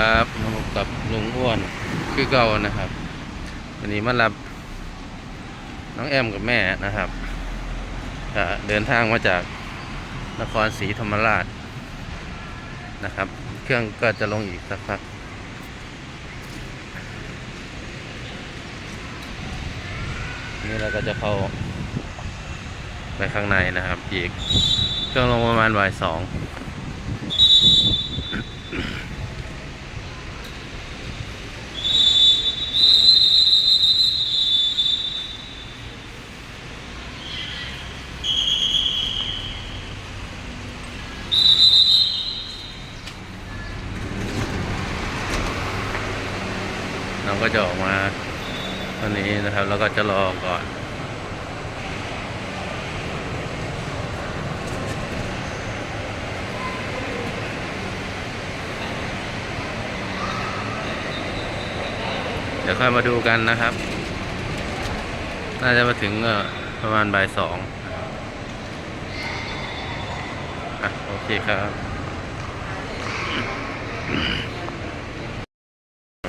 ครับมาพบกับลุงอ้วนคือเก่านะครับ วันนี้มารับน้องแอมกับแม่นะครับเดินทางมาจากนครศรีธรรมราชนะครับ เครื่องก็จะลงอีกสักพักนี่เราก็จะเข้าไปข้างในนะครับอีกเครื่องลงประมาณบ่ายสอง เราก็จะออกมาวันนี้นะครับ แล้วก็จะรอก่อนเดี๋ยวค่อยมาดูกันนะครับ น่าจะมาถึงประมาณบ่ายสองอะโอเคครับ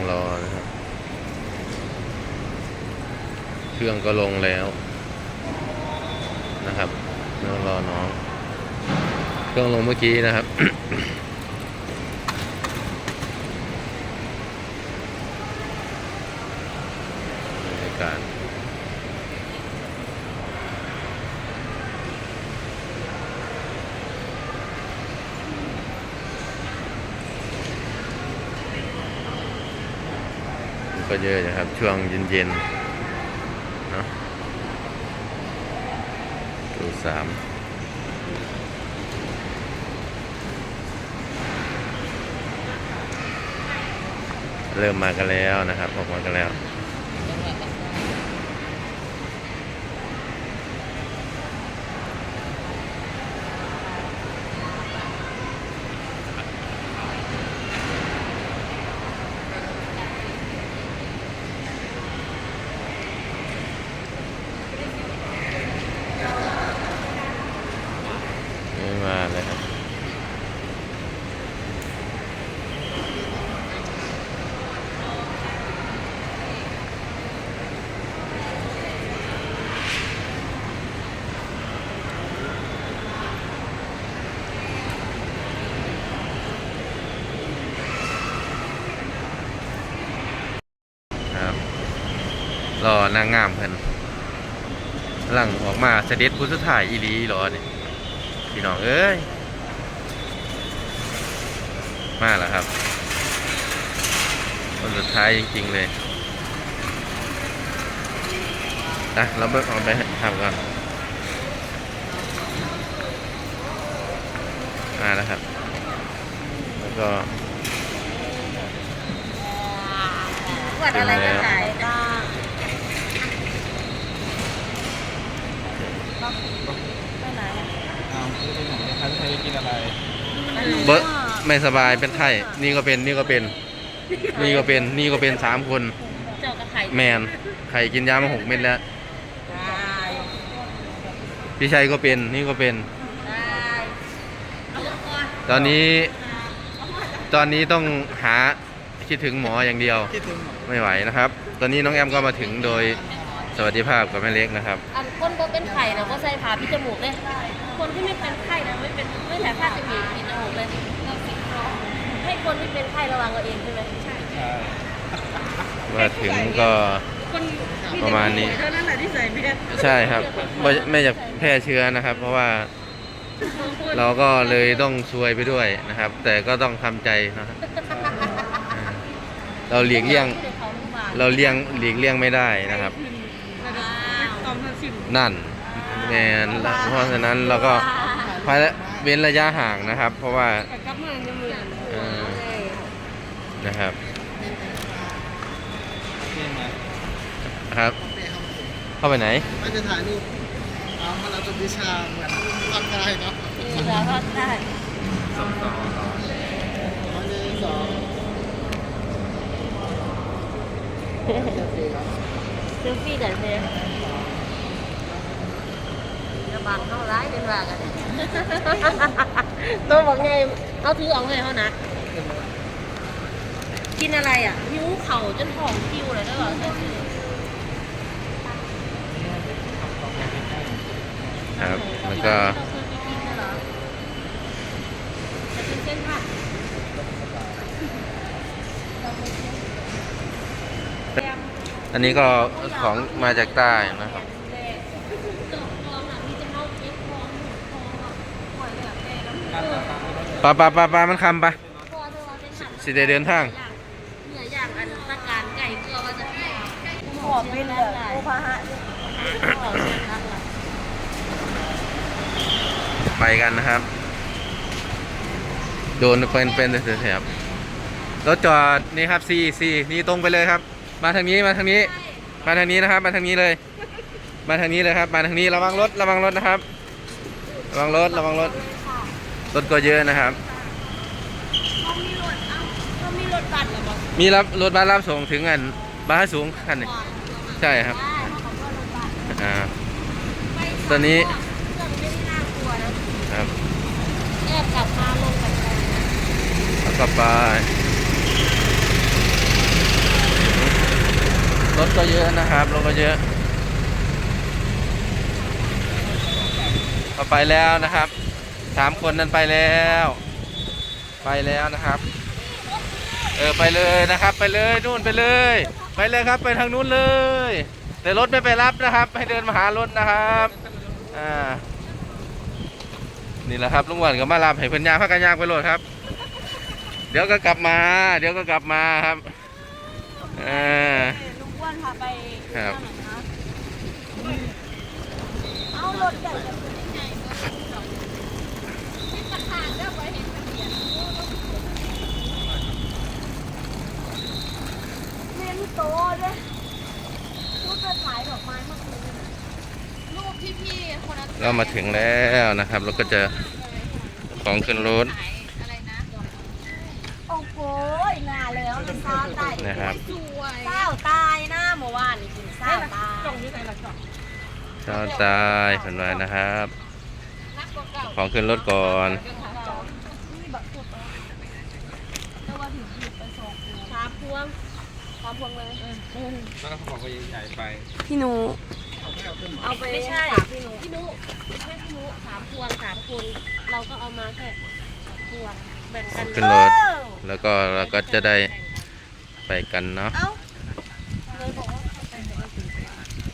รอนะครับ เครื่องก็ลงแล้วนะครับต้องรอน้อง เครื่องลงเมื่อกี้นะครับบรรยากาศมันก็เยอะนะครับ ช่วงเย็นๆ เนาะตูสามเริ่มมากันแล้วนะครับ ออกมากันแล้ว ไม่มาเลยครับ ครับร อ นางงามเพิ่นหลังออกมาเสด็จผู้สุดท้ายอีหลีหรอเนี่ยพี่น้องเอ้ย มาแล้วครับคนสุดท้ายจริง ๆ เลยอะเราเบิกออกไปทำก่อนมาแล้วครับ แล้วก็ ขวดอะไรจะขายบ้าง ไปไหนอะเอาไม่ได้ไหนนะครับใครจะกินอะไรเบิร์ไม่สบายเป็นไข้ นี่ก็เป็น นี่ก็เป็น นี่ก็เป็น นี่ก็เป็นสามคน เจ้ากับไข่แมน ไข่กินยามาหกเม็ดแล้วได้พี่ชัยก็เป็น นี่ก็เป็นได้เอาลงก่อนตอนนี้ ตอนนี้ต้องหาคิดถึงหมออย่างเดียวคิดถึงไม่ไหวนะครับ ตอนนี้น้องแอมก็มาถึงโดย สวัสดิภาพกับแม่เล็กนะครับ อันคนก็เป็นไข่นะก็ใส่ผ้าปิดจมูกเลย คนที่ไม่เป็นไข้นะไม่เป็นไม่ใส่ผ้าจะมีปิดจมูกเลยเราสิให้คนที่เป็นไข้ระวังเอาเองใช่ไหมใช่ใช่มาถึงก็คนประมาณนี้ เท่านั้นแหละที่ใส่เบียร์ใช่ครับไม่ไม่อยากแพร่เชื้อนะครับ เพราะว่าเราก็เลยต้องซวยไปด้วยนะครับ แต่ก็ต้องทำใจนะครับเราหลีกเลี่ยง เราเลี่ยงหลีกเลี่ยงไม่ได้นะครับ นั่นแมนเพราะฉะนั้นเราก็พายเว้นระยะห่างนะครับ เพราะว่ากับมือจะมือเออนะครับเที่ยงไหมครับ เข้าไปไหนไม่จะถ่ายรูปเอามาเราจะวิชาเหมือนร่างกายเนาะที่เราก็ได้สองต่ออันนี้สองเซลฟี่กันเซลจะ บังเข้าร้ายเป็นว่ากันตัวบอกไงเอาถือเอาไงเขานะ กินอะไรอะหิวเข่าจนท้องคิวเลยได้หรอเจ้าคือครับแล้วก็เราครอจะเป็นเส้นผัดเราเคยกินกงอันนี้ก็ของมาจากใต้นะครับ ปลาปลาปลาปลามันคำปะพอเธอว่าเป็นผัดสิได้เดินทางเหนืออย่างอันตะการไก่เกลือว่าจะให้หอมเป็นแบบโอภาหะขอเชิญนั่งล่ะไปกันนะครับ โดนเป็นเป็นแถบรถจอดนี่ครับซีซีนี่ตรงไปเลยครับ มาทางนี้มาทางนี้ มาทางนี้นะครับ มาทางนี้เลย มาทางนี้เลยครับ มาทางนี้ระวังรถระวังรถนะครับ ระวังรถระวังรถ รถก็เยอะนะครับ เขามีรถเอ้าเขามีรถบัสเหรอบอกมีรับรถบัสรับส่งถึงอันบ้านสูงคันหนึง ใช่ครับ ได้เขาบอกว่ารถบัสอ่าไปตอนนี้ เครื่องไม่ได้น่ากลัวนะครับแอบกลับมาลงกันเลยแล้วก็ไปรถก็เยอะนะครับรถก็เยอะก็ไปแล้วนะครับ สามคนนั้นไปแล้ว ไปแล้วนะครับ เออไปเลยนะครับ ไปเลยนู่นไปเลย ไปเลยครับไปทางนู้นเลย แต่รถไม่ไปรับนะครับ ให้เดินมาหารถนะครับอ่านี่แหละครับลุงหวันก็มารับให้เพิ่นยางพักกันยางไปรถครับ เดี๋ยวก็กลับมา เดี๋ยวก็กลับมาครับอ่าลุงอ้วนพาไปครับเอารถใหญ่จะเป็นยังไงเรียนโตด้วยรูปจะขายดอกไม้เมื่อคืนน่ะรูปที่พี่คนนั้น ก็มาถึงแล้วนะครับ เราก็จะของขึ้นรถอะไรนะโอ้โหนานแล้วเป็นซาวตายนะครับสวยเศร้าตายนะเมื่อวานนี่กินเศร้าตายจ่องที่ไหนล่ะจ่องเช้าตายเพิ่นว่านะครับ ของขึ้นรถก่อนสามพวงสามพวงเลยแล้วก็เขาบอกว่าใหญ่ๆไป พี่หนู เอาไปไม่ใช่พี่นุพี่นุไม่ใช่พี่นุสามพวงสามคนเราก็เอามาแค่พวงแบ่งกันขึ้นรถแล้วก็เราก็จะได้ไปกันเนาะ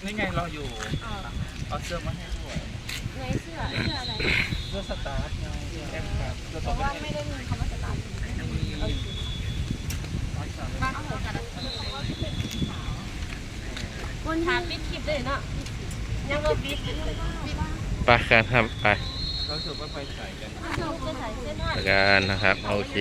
นี่ไงเราอยู่เอาเสื้อมาให้ด้วยในเสื้อเสื้ออะไรเสื้อสตาร์ทไงเสื้อเพราะว่าตาร์ทไม่ได้มีคำว่าสตาร์ทคนทานปิดคลิปเลยเนาะ ยังก็ปิดไปกันครับไปเราถือว่าไปใส่กันเราจะใส่เส้นหน้าไปกันนะครับ โอเค